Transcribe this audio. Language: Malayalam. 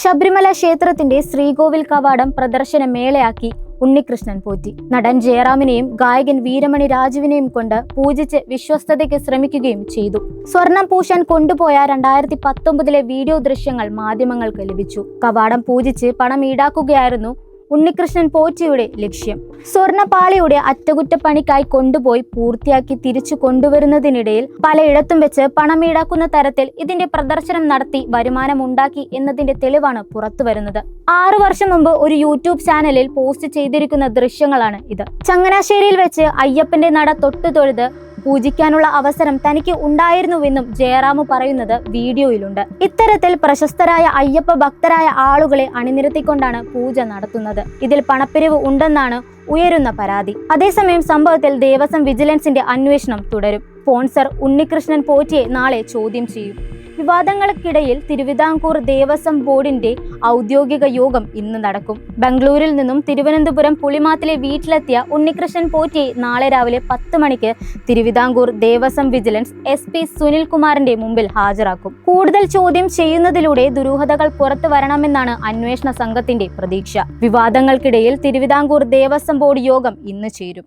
ശബരിമല ക്ഷേത്രത്തിന്റെ ശ്രീകോവിൽ കവാടം പ്രദർശന മേളയാക്കി ഉണ്ണികൃഷ്ണൻ പോറ്റി. നടൻ ജയറാമിനെയും ഗായകൻ വീരമണി രാജുവിനെയും കൊണ്ട് പൂജിച്ച് വിശ്വസ്തതയ്ക്ക് ശ്രമിക്കുകയും ചെയ്തു. സ്വർണം പൂശാൻ കൊണ്ടുപോയ രണ്ടായിരത്തി പത്തൊമ്പതിലെ വീഡിയോ ദൃശ്യങ്ങൾ മാധ്യമങ്ങൾക്ക് ലഭിച്ചു. കവാടം പൂജിച്ച് പണം ഈടാക്കുകയായിരുന്നു ഉണ്ണികൃഷ്ണൻ പോറ്റിയുടെ ലക്ഷ്യം. സ്വർണപാളിയുടെ അറ്റകുറ്റപ്പണിക്കായി കൊണ്ടുപോയി പൂർത്തിയാക്കി തിരിച്ചു കൊണ്ടുവരുന്നതിനിടയിൽ പലയിടത്തും വെച്ച് പണം ഈടാക്കുന്ന തരത്തിൽ ഇതിന്റെ പ്രദർശനം നടത്തി വരുമാനമുണ്ടാക്കി എന്നതിന്റെ തെളിവാണ് പുറത്തു വരുന്നത് ആറു വർഷം മുമ്പ് ഒരു യൂട്യൂബ് ചാനലിൽ പോസ്റ്റ് ചെയ്തിരിക്കുന്ന ദൃശ്യങ്ങളാണ് ഇത്. ചങ്ങനാശ്ശേരിയിൽ വെച്ച് അയ്യപ്പന്റെ നട തൊട്ടു തൊഴുത് പൂജിക്കാനുള്ള അവസരം തനിക്ക് ഉണ്ടായിരുന്നുവെന്നും ജയറാമു പറയുന്നത് വീഡിയോയിലുണ്ട്. ഇത്തരത്തിൽ പ്രശസ്തരായ അയ്യപ്പ ഭക്തരായ ആളുകളെ അണിനിരത്തിക്കൊണ്ടാണ് പൂജ നടത്തുന്നത്. ഇതിൽ പണപ്പിരിവ് ഉണ്ടെന്നാണ് ഉയരുന്ന പരാതി. അതേസമയം സംഭവത്തിൽ ദേവസ്വം വിജിലൻസിന്റെ അന്വേഷണം തുടരും. സ്പോൺസർ ഉണ്ണികൃഷ്ണൻ പോറ്റിയെ നാളെ ചോദ്യം ചെയ്യും. വിവാദങ്ങൾക്കിടയിൽ തിരുവിതാംകൂർ ദേവസ്വം ബോർഡിന്റെ ഔദ്യോഗിക യോഗം ഇന്ന് നടക്കും. ബംഗളൂരിൽ നിന്നും തിരുവനന്തപുരം പുളിമാത്തിലെ വീട്ടിലെത്തിയ ഉണ്ണികൃഷ്ണൻ പോറ്റിയെ നാളെ രാവിലെ പത്ത് മണിക്ക് Thiruvithamkoor Devaswom vigilance S P സുനിൽകുമാറിന്റെ മുമ്പിൽ ഹാജരാക്കും. കൂടുതൽ ചോദ്യം ചെയ്യുന്നതിലൂടെ ദുരൂഹതകൾ പുറത്തു വരണമെന്നാണ് അന്വേഷണ സംഘത്തിന്റെ പ്രതീക്ഷ. വിവാദങ്ങൾക്കിടയിൽ തിരുവിതാംകൂർ ദേവസ്വം ബോർഡ് യോഗം ഇന്ന് ചേരും.